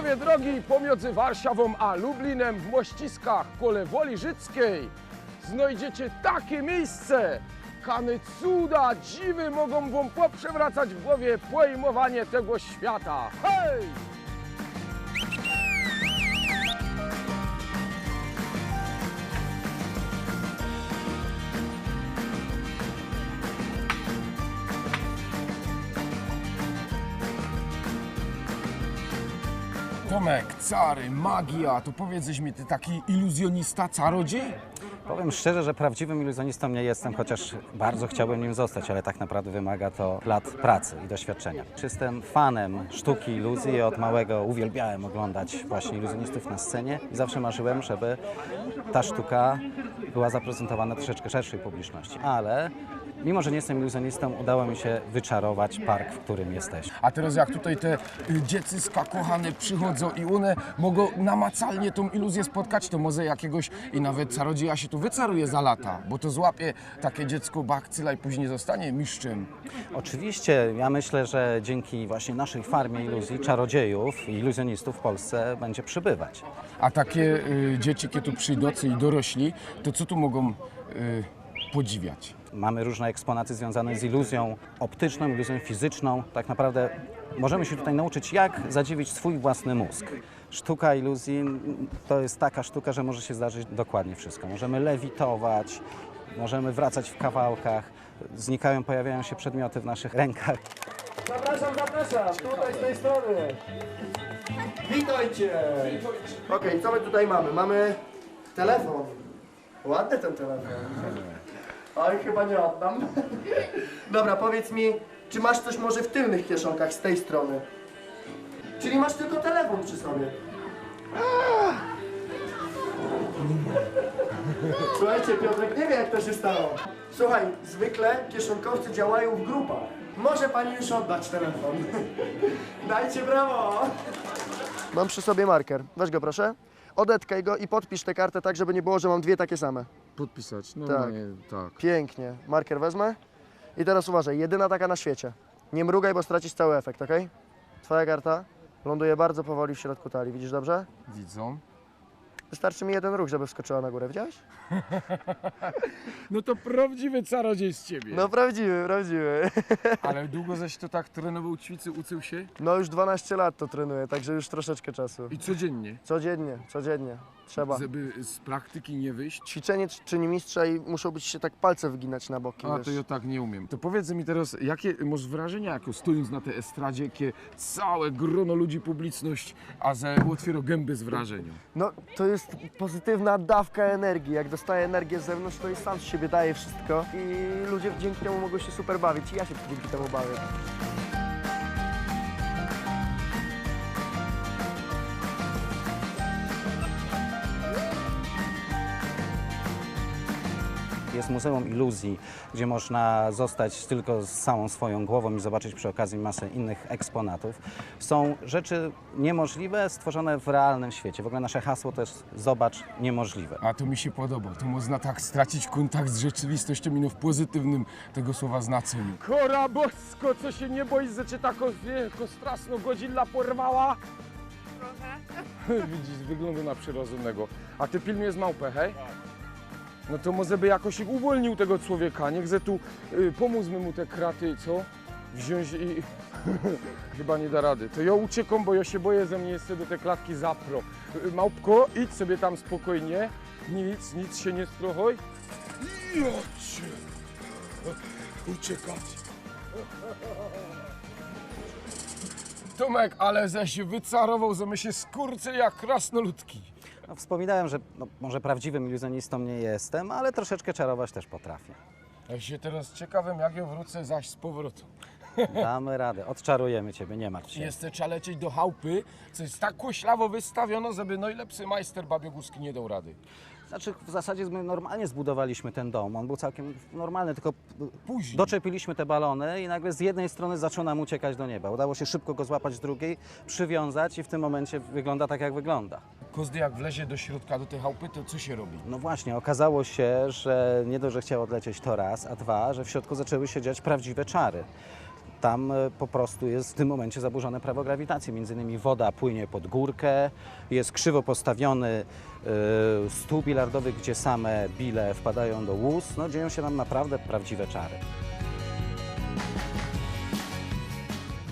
połowie drogi pomiędzy Warszawą a Lublinem w Mościskach kole Woli Życkiej znajdziecie takie miejsce. Kany cuda, dziwy mogą wam poprzewracać w głowie pojmowanie tego świata. Hej! Tomek, cary, magia, to powiedz mi, ty taki iluzjonista, czarodziej? Powiem szczerze, że prawdziwym iluzjonistą nie jestem, chociaż bardzo chciałbym nim zostać, ale tak naprawdę wymaga to lat pracy i doświadczenia. Jestem fanem sztuki iluzji od małego uwielbiałem oglądać właśnie iluzjonistów na scenie i zawsze marzyłem, żeby ta sztuka była zaprezentowana troszeczkę szerszej publiczności. Ale mimo, że nie jestem iluzjonistą, udało mi się wyczarować park, w którym jesteśmy. A teraz jak tutaj te y, dziecka kochane przychodzą i one mogą namacalnie tą iluzję spotkać, to może jakiegoś i nawet czarodzieja się tu wycaruje za lata, bo to złapie takie dziecko bakcyla i później zostanie mistrzem. Oczywiście, ja myślę, że dzięki właśnie naszej farmie iluzji, czarodziejów i iluzjonistów w Polsce będzie przybywać. A takie y, dzieci, kiedy tu przyjdą i dorośli, to co tu mogą y, podziwiać? Mamy różne eksponaty związane z iluzją optyczną, iluzją fizyczną. Tak naprawdę możemy się tutaj nauczyć, jak zadziwić swój własny mózg. Sztuka iluzji to jest taka sztuka, że może się zdarzyć dokładnie wszystko. Możemy lewitować, możemy wracać w kawałkach, znikają, pojawiają się przedmioty w naszych rękach. Zapraszam, zapraszam, tutaj z tej strony. Witajcie. Okej, co my tutaj mamy? Mamy telefon. Ładny ten telefon. Oj, chyba nie oddam. Dobra, powiedz mi, czy masz coś może w tylnych kieszonkach z tej strony? Czyli masz tylko telefon przy sobie. Słuchajcie, Piotrek nie wie jak to się stało. Słuchaj, zwykle kieszonkowcy działają w grupach. Może pani już oddać telefon. Dajcie brawo! Mam przy sobie marker. Weź go proszę. Odetkaj go i podpisz tę kartę tak, żeby nie było, że mam dwie takie same. Podpisać, no Tak. nie, tak. Pięknie. Marker wezmę. I teraz uważaj, jedyna taka na świecie. Nie mrugaj, bo stracisz cały efekt, ok? Twoja karta ląduje bardzo powoli w środku talii. Widzisz dobrze? Widzą. Wystarczy mi jeden ruch, żeby wskoczyła na górę. Widziałeś? No to prawdziwy czarodziej z ciebie. No prawdziwy, prawdziwy. Ale długo zaś to tak trenował, ćwiczył, uczył się? No już 12 lat to trenuję, także już troszeczkę czasu. I codziennie. Codziennie, codziennie. Trzeba. Żeby z praktyki nie wyjść. Ćwiczenie czyni mistrza i muszą być się tak palce wyginać na boki. A wiesz. to ja tak nie umiem. To powiedz mi teraz, jakie masz wrażenia, jako stojąc na tej estradzie, jakie całe grono ludzi, publiczność, a że otwiera gęby z wrażenia. No, to jest pozytywna dawka energii. Jak dostaję energię z zewnątrz, to i sam z siebie daję wszystko i ludzie dzięki temu mogą się super bawić i ja się dzięki temu bawię. Jest Muzeum Iluzji, gdzie można zostać tylko z całą swoją głową i zobaczyć przy okazji masę innych eksponatów. Są rzeczy niemożliwe stworzone w realnym świecie. W ogóle nasze hasło to jest zobacz niemożliwe. A to mi się podoba. To można tak stracić kontakt z rzeczywistością i no w pozytywnym tego słowa znaczeniu. Kora bosko, co się nie boisz, że cię taką wielko straszną godzilla porwała? Trochę. Widzisz, wygląda na przyrozumnego. A ty film jest małpę, hej? No to może by jakoś uwolnił tego człowieka. Niech ze tu y, pomóżmy mu te kraty, co? Wziąć i... Chyba nie da rady. To ja uciekam, bo ja się boję, że mnie jeszcze do tej klatki zapro. Y, Małpko, idź sobie tam spokojnie. Nic, nic się nie strochoj. Jocie! Uciekać. Tomek, ale że się wycarował, że my się skurczy jak krasnoludki. No, wspominałem, że no, może prawdziwym iluzjonistą nie jestem, ale troszeczkę czarować też potrafię. Ja się teraz ciekawym, jak ja wrócę zaś z powrotem. Damy radę, odczarujemy Ciebie, nie martw się. Jeszcze trzeba lecieć do chałupy, co jest tak koślawo wystawiono, żeby najlepszy majster babiogórski nie dał rady. Znaczy w zasadzie my normalnie zbudowaliśmy ten dom, on był całkiem normalny, tylko Później. doczepiliśmy te balony i nagle z jednej strony zaczął nam uciekać do nieba. Udało się szybko go złapać z drugiej, przywiązać i w tym momencie wygląda tak jak wygląda. Kozdy jak wlezie do środka, do tej chałupy, to co się robi? No właśnie, okazało się, że nie dość, że chciał odlecieć to raz, a dwa, że w środku zaczęły się dziać prawdziwe czary. Tam e, po prostu jest w tym momencie zaburzone prawo grawitacji. Między innymi woda płynie pod górkę, jest krzywo postawiony e, stół bilardowy, gdzie same bile wpadają do łuz. No, dzieją się tam naprawdę prawdziwe czary.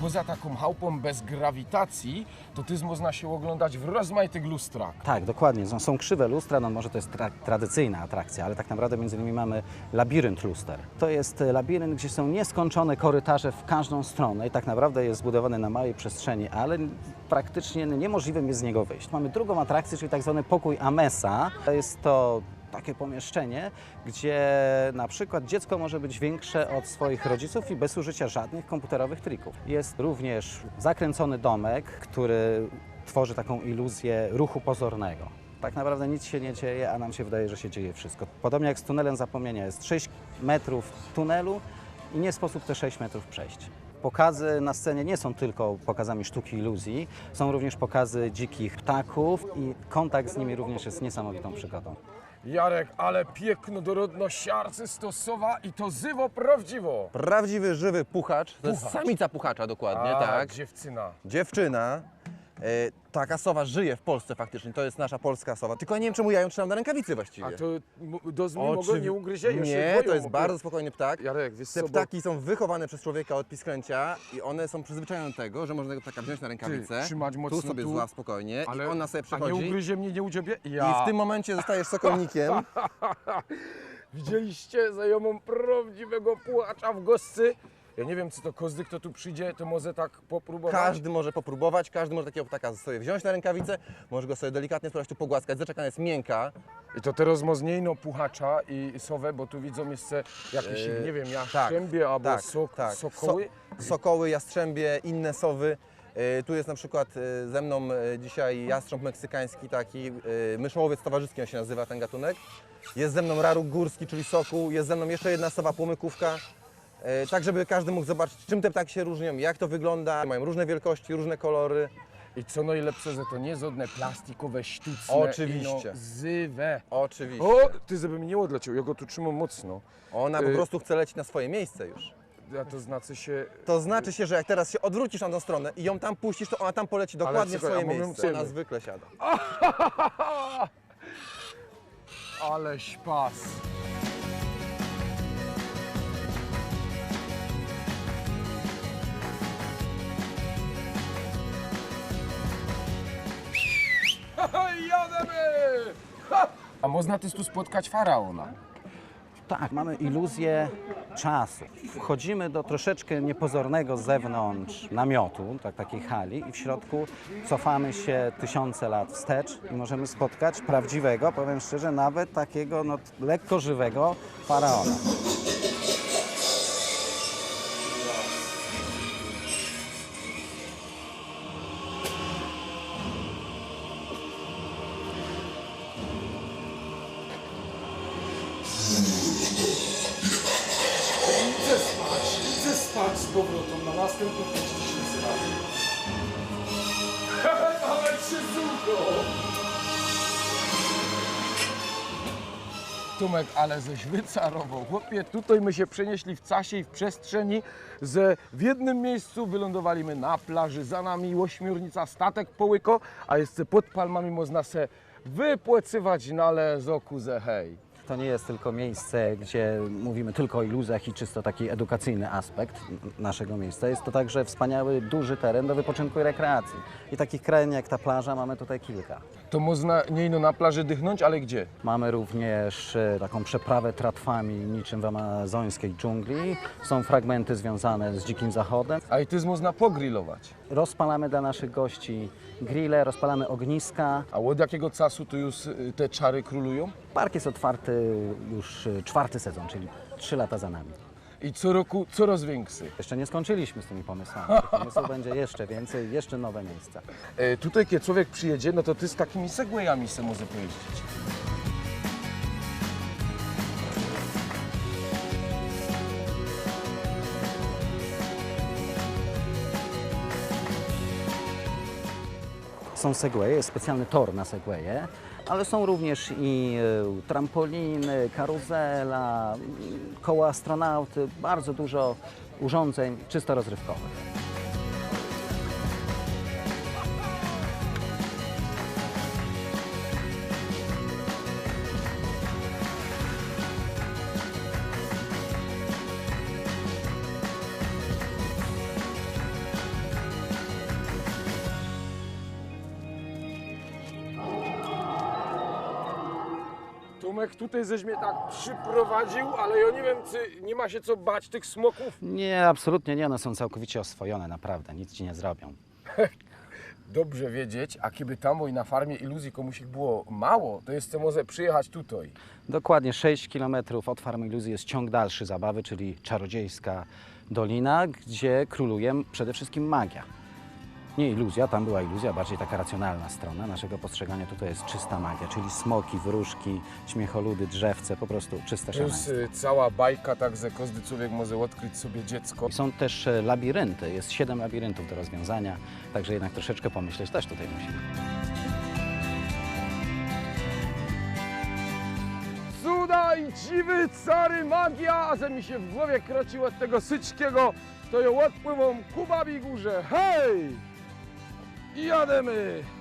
Poza taką chałupą bez grawitacji, to tyz można się oglądać w rozmaitych lustrach. Tak, dokładnie. Są, są krzywe lustra, no może to jest tra tradycyjna atrakcja, ale tak naprawdę między innymi mamy labirynt luster. To jest e, labirynt, gdzie są nieskończone korytarze w każdą stronę i tak naprawdę jest zbudowany na małej przestrzeni, ale praktycznie niemożliwym jest z niego wyjść. Mamy drugą atrakcję, czyli tak zwany pokój Amesa. To Jest to takie pomieszczenie, gdzie na przykład dziecko może być większe od swoich rodziców i bez użycia żadnych komputerowych trików. Jest również zakręcony domek, który tworzy taką iluzję ruchu pozornego. Tak naprawdę nic się nie dzieje, a nam się wydaje, że się dzieje wszystko. Podobnie jak z tunelem zapomnienia. Jest 6 metrów tunelu i nie sposób te 6 metrów przejść. Pokazy na scenie nie są tylko pokazami sztuki iluzji, są również pokazy dzikich ptaków i kontakt z nimi również jest niesamowitą przygodą. Jarek, ale piękno dorodno siarcy stosowa i to zywo prawdziwo. Prawdziwy, żywy puchacz. To jest Puchacz. samica puchacza dokładnie, A, tak. dziewczyna. Dziewczyna. E, taka sowa żyje w Polsce faktycznie, to jest nasza polska sowa. Tylko ja nie wiem, czemu ja ją trzymam na rękawicy właściwie. A to do zmi mogą Oczywi- nie ugryzie? Ja Nie, boję, to jest bo- bardzo spokojny ptak. Jarek, wiesz Te co, bo- ptaki są wychowane przez człowieka od pisklęcia i one są przyzwyczajone do tego, że można tego ptaka wziąć na rękawicę, trzymać mocno tu sobie tu, złap spokojnie i ona sobie A nie przechodzi ugryzie mnie, nie udziobie? i Ja. w tym momencie zostajesz sokolnikiem. Widzieliście znajomą prawdziwego pułacza w goscy? Ja nie wiem, czy to kozdy, kto tu przyjdzie, to może tak popróbować. Każdy może popróbować, każdy może takiego ptaka sobie wziąć na rękawicę, może go sobie delikatnie spróbować tu pogłaskać. Zaczekana jest miękka, I to teraz mozniejno puchacza i sowę, bo tu widzą jeszcze jakieś, Yy, nie wiem, tak, jaszczębie albo tak, sok, tak. sokoły. So, sokoły, jastrzębie, inne sowy. E, Tu jest na przykład e, ze mną e, dzisiaj jastrząb meksykański, taki e, myszołowiec towarzyski on się nazywa ten gatunek. Jest ze mną raruk górski, czyli soku, jest ze mną jeszcze jedna sowa płomykówka. E, Tak, żeby każdy mógł zobaczyć, czym te ptaki się różnią, jak to wygląda. Mają różne wielkości, różne kolory. I co najlepsze, że to nie żadne plastikowe, sztuczne. Oczywiście. Zywe. Oczywiście. O, ty żeby mi nie odleciał, ja go tu trzymam mocno. Ona po Y- prostu chce lecieć na swoje miejsce już. Ja to znaczy się... To znaczy się, że jak teraz się odwrócisz na tą stronę i ją tam puścisz, to ona tam poleci dokładnie w czekaj, swoje a mówią miejsce. Ona cymy. zwykle siada. Ale śpas. A można też tu spotkać faraona. Tak, mamy iluzję czasu. Wchodzimy do troszeczkę niepozornego z zewnątrz namiotu, tak, takiej hali i w środku cofamy się tysiące lat wstecz i możemy spotkać prawdziwego, powiem szczerze, nawet takiego no, lekko żywego faraona. Tomek, ale żeś wycarował. Chłopie, tutaj my się przenieśli w czasie i w przestrzeni, że w jednym miejscu wylądowaliśmy na plaży, za nami ośmiornica, statek połyko, a jeszcze pod palmami można se wypłacywać na lezoku ze hej. To nie jest tylko miejsce, gdzie mówimy tylko o iluzjach i czysto taki edukacyjny aspekt naszego miejsca. Jest to także wspaniały, duży teren do wypoczynku i rekreacji. I takich krain jak ta plaża mamy tutaj kilka. To można nie ino na plaży dychnąć, ale gdzie? Mamy również e, taką przeprawę tratwami niczym w amazońskiej dżungli. Są fragmenty związane z dzikim zachodem. A i ty można pogrillować. Rozpalamy dla naszych gości grille, rozpalamy ogniska. A od jakiego czasu tu już y, te czary królują? Park jest otwarty już e, czwarty sezon, czyli trzy lata za nami. I co roku coraz większy. Jeszcze nie skończyliśmy z tymi pomysłami. Tych pomysłów będzie jeszcze więcej, jeszcze nowe miejsca. E, tutaj, kiedy człowiek przyjedzie, no to ty z takimi segwayami se może pojeździć. Są segwaye, jest specjalny tor na segwaye, ale są również i e, trampoliny, karuzela, m, koło astronauty, bardzo dużo urządzeń czysto rozrywkowych. Tomek tutaj żeś mnie tak przyprowadził, ale ja nie wiem, czy nie ma się co bać tych smoków. Nie, absolutnie nie, one są całkowicie oswojone, naprawdę, nic ci nie zrobią. Dobrze wiedzieć, a kiedy tam oj na farmie iluzji komuś ich było mało, to jeszcze może przyjechać tutaj. Dokładnie 6 km od farmy iluzji jest ciąg dalszy zabawy, czyli czarodziejska dolina, gdzie króluje przede wszystkim magia. Nie iluzja, tam była iluzja, bardziej taka racjonalna strona naszego postrzegania. Tutaj jest czysta magia, czyli smoki, wróżki, śmiecholudy, drzewce, po prostu czyste jest szaleństwo. y, cała bajka, tak, że każdy człowiek może odkryć sobie dziecko. I Są też e, labirynty, jest 7 labiryntów do rozwiązania, także jednak troszeczkę pomyśleć też tutaj musimy. Cuda i dziwy, cary, magia, a że mi się w głowie kroci od tego syćkiego, to ją odpływą ku babi górze. Hej! 嫌でめえ